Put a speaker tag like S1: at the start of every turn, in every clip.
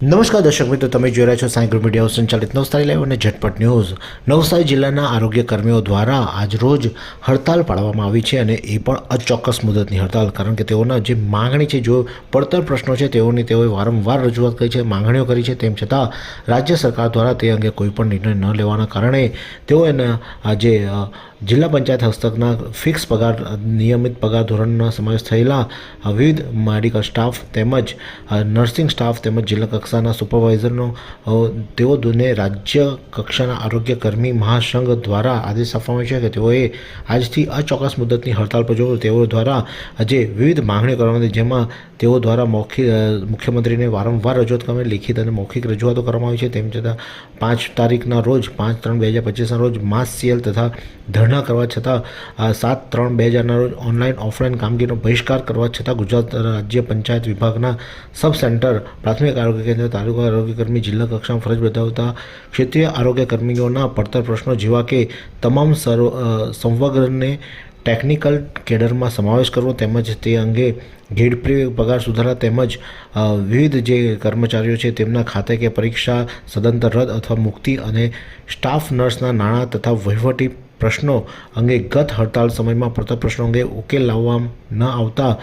S1: નમસ્કાર દર્શક મિત્રો, તમે જોઈ રહ્યા છો સાઈ ગ્રુપ મીડિયા સંચાલિત નવસારી લાઈવ અને ઝટપટ ન્યૂઝ. નવસારી જિલ્લાના આરોગ્ય કર્મીઓ દ્વારા આજરોજ હડતાલ પાડવામાં આવી છે અને એ પણ અચોક્કસ મુદતની હડતાલ, કારણ કે તેઓના જે માંગણી છે, જો પડતર પ્રશ્નો છે, તેઓની તેઓએ વારંવાર રજૂઆત કરી છે, માંગણીઓ કરી છે, તેમ છતાં રાજ્ય સરકાર દ્વારા તે અંગે કોઈ પણ નિર્ણય ન લેવાના કારણે તેઓ એના જે જિલ્લા પંચાયત હસ્તકના ફિક્સ પગાર, નિયમિત પગાર ધોરણનો સમાવેશ થયેલા વિવિધ મેડિકલ સ્ટાફ તેમજ નર્સિંગ સ્ટાફ તેમજ જિલ્લા કક્ષાના સુપરવાઇઝરનો તેઓ દોને રાજ્ય કક્ષાના આરોગ્ય કર્મી મહાસંઘ દ્વારા આદેશ આપવામાં છે કે તેઓએ આજથી અચોક્કસ મુદતની હડતાલ પર જવું. તેઓ દ્વારા જે વિવિધ માંગણીઓ કરવામાં જેમાં તેઓ દ્વારા મૌખિક મુખ્યમંત્રીને વારંવાર રજૂઆત કરવામાં લિખિત અને મૌખિક રજૂઆતો કરવામાં આવી છે. તેમ છતાં પાંચ તારીખના રોજ, પાંચ ત્રણ બે હજાર પચીસના રોજ, માસ સીએલ તથા ધરણા કરવા છતાં સાત ત્રણ બે હજારના રોજ ઓનલાઈન, ઓફલાઈન કામગીરીનો બહિષ્કાર કરવા છતાં ગુજરાત રાજ્ય પંચાયત વિભાગના સબ સેન્ટર પ્રાથમિક આરોગ્ય કેન્દ્ર, તાલુકા આરોગ્યકર્મી, જિલ્લા કક્ષામાં ફરજ બજાવતા ક્ષેત્રીય આરોગ્ય કર્મીઓના પડતર પ્રશ્નો જેવા કે તમામ સંવગ્રને ટેકનિકલ કેડરમાં સમાવેશ કરવો તેમજ તે અંગે ગ્રેડ પગાર સુધારા તેમજ વિવિધ જે કર્મચારીઓ છે તેમના ખાતે કે પરીક્ષા સદંતર રદ અથવા મુક્તિ અને સ્ટાફ નર્સના નાણાં તથા વહીવટી પ્રશ્નો અંગે ગત હડતાલ સમયમાં પડતર પ્રશ્નો અંગે ઉકેલ લાવવા ન આવતા.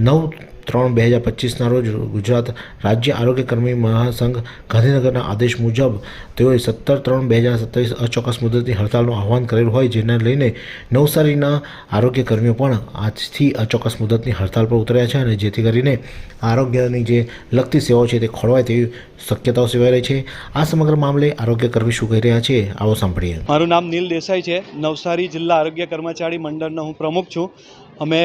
S1: નવ ત્રણ બે હજાર પચીસના રોજ ગુજરાત રાજ્ય આરોગ્ય કર્મી મહાસંઘ ગાંધીનગરના આદેશ મુજબ તેઓએ સત્તર ત્રણ બે હજાર સત્તાવીસ અચોક્કસ મુદતની હડતાલનું આહવાન કરેલું હોય, જેને લઈને નવસારીના આરોગ્ય કર્મીઓ પણ આજથી અચોક્કસ મુદતની હડતાલ પર ઉતર્યા છે અને જેથી કરીને આરોગ્યની જે લગતી સેવાઓ છે તે ખોળવાય તેવી શક્યતાઓ સેવાઈ રહી છે. આ સમગ્ર મામલે આરોગ્ય કર્મી શું કહી રહ્યા છે, આવો સાંભળીએ.
S2: મારું નામ નીલ દેસાઈ છે. નવસારી જિલ્લા આરોગ્ય કર્મચારી મંડળનો હું પ્રમુખ છું. અમે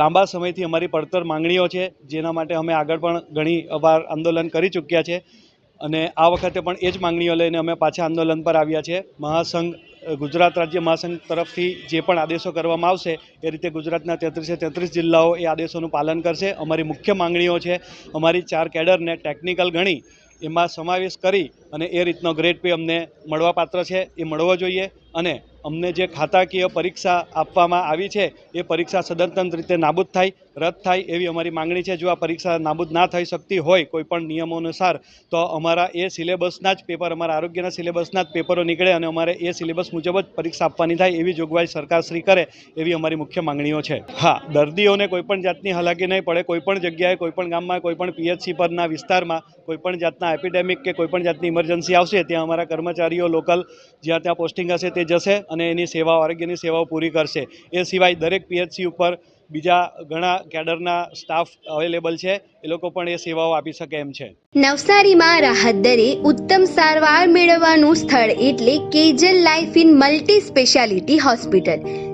S2: લાંબા સમયથી અમારી પડતર માંગણીઓ છે, જેના માટે અમે આગળ પણ ઘણી વાર આંદોલન કરી ચૂક્યા છે. અને આ વખતે પણ એ જ માંગણીઓ લઈને અમે પાછા આંદોલન પર આવ્યા છે. મહાસંઘ ગુજરાત રાજ્ય મહાસંઘ તરફથી જે પણ આદેશો કરવામાં આવશે, એ રીતે ગુજરાતના તેત્રીસે તેત્રીસ જિલ્લાઓ એ આદેશોનું પાલન કરશે. અમારી મુખ્ય માંગણીઓ છે, અમારી ચાર કેડરને ટેકનિકલ ગણી એમાં સમાવેશ કરી અને એ રીતનો ગ્રેડ પે અમને મળવાપાત્ર છે, એ મળવો જોઈએ. અને અમને જે ખાતાકીય પરીક્ષા આપવામાં આવી છે, એ પરીક્ષા સદંતર રીતે નાબૂદ થાય, રદ થાય એવી અમારી માંગણી છે. જો આ પરીક્ષા નાબૂદ ના થઈ શકતી હોય કોઈપણ નિયમો અનુસાર, તો અમારા એ સિલેબસના જ પેપર, અમારા આરોગ્યના સિલેબસના જ પેપરો નીકળે અને અમારે એ સિલેબસ મુજબ જ પરીક્ષા આપવાની થાય એવી જોગવાઈ સરકાર શ્રી કરે એવી અમારી મુખ્ય માંગણીઓ છે. હા, દર્દીઓને કોઈપણ જાતની હાલાકી નહીં પડે. કોઈ પણ જગ્યાએ કોઈપણ ગામમાં, કોઈ પણ પીએચસી પરના વિસ્તારમાં કોઈપણ જાતના એપિડેમિક કે કોઈપણ જાતની ઇમરજન્સી આવશે, ત્યાં અમારા કર્મચારીઓ લોકલ જ્યાં ત્યાં પોસ્ટિંગ હશે તે જશે અને એની સેવાઓ આરોગ્યની સેવાઓ પૂરી કરશે. એ સિવાય દરેક પીએચસી ઉપર બીજા ઘણા કેડરના સ્ટાફ અવેલેબલ છે. એ લોકો પણ એ સેવાઓ આપી શકે એમ છે.
S3: નવસારીમાં રાહત દરે ઉત્તમ સારવાર મેળવવાનું સ્થળ એટલે Kejal life in multi speciality hospital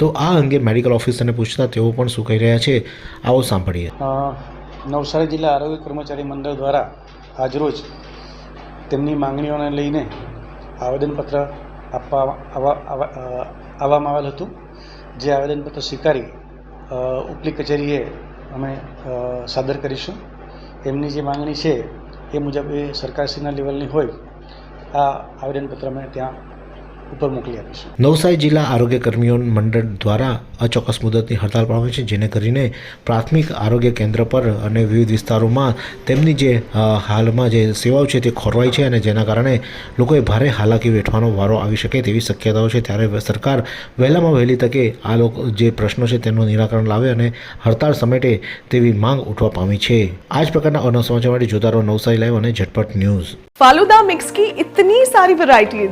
S1: તો આ અંગે મેડિકલ ઓફિસરને પૂછતા તેઓ પણ શું કહી રહ્યા છે, આવો સાંભળીએ.
S4: નવસારી જિલ્લા આરોગ્ય કર્મચારી મંડળ દ્વારા આજરોજ તેમની માંગણીઓને લઈને આવેદનપત્ર આપવા આવવામાં આવેલ હતું. જે આવેદનપત્ર સ્વીકારી ઉપલી કચેરીએ અમે સાદર કરીશું. એમની જે માંગણી છે એ મુજબ એ સરકારશ્રીના લેવલની હોય, આ આવેદનપત્ર અમે ત્યાં ઉપર મોકલી આપીશું
S1: નવસારી જિલ્લા આરોગ્ય કર્મીઓ મંડળ દ્વારા અચોક્કસ મુદતની હડતાલ પાડવામાં છે જેને કરીને પ્રાથમિક આરોગ્ય કેન્દ્ર પર અને વિવિધ વિસ્તારોમાં તેમની જે અ, હાલમાં જે સેવાઓ છે તે ખોરવાઈ છે અને જેના કારણે લોકોએ ભારે હાલાકી વેઠવાનો વારો આવી શકે તેવી શક્યતાઓ છે ત્યારે સરકાર વહેલામાં વહેલી તકે આ લોકો જે પ્રશ્નો છે તેનું નિરાકરણ લાવે અને હડતાળ સમેટે તેવી માંગ ઉઠવા પામી છે આ જ પ્રકારના અનવ સમાચાર માટે જોતા રહો નવસારી લાઈવ અને ઝટપટ ન્યૂઝ
S5: फालूदा मिक्स की इतनी सारी वैरायटीज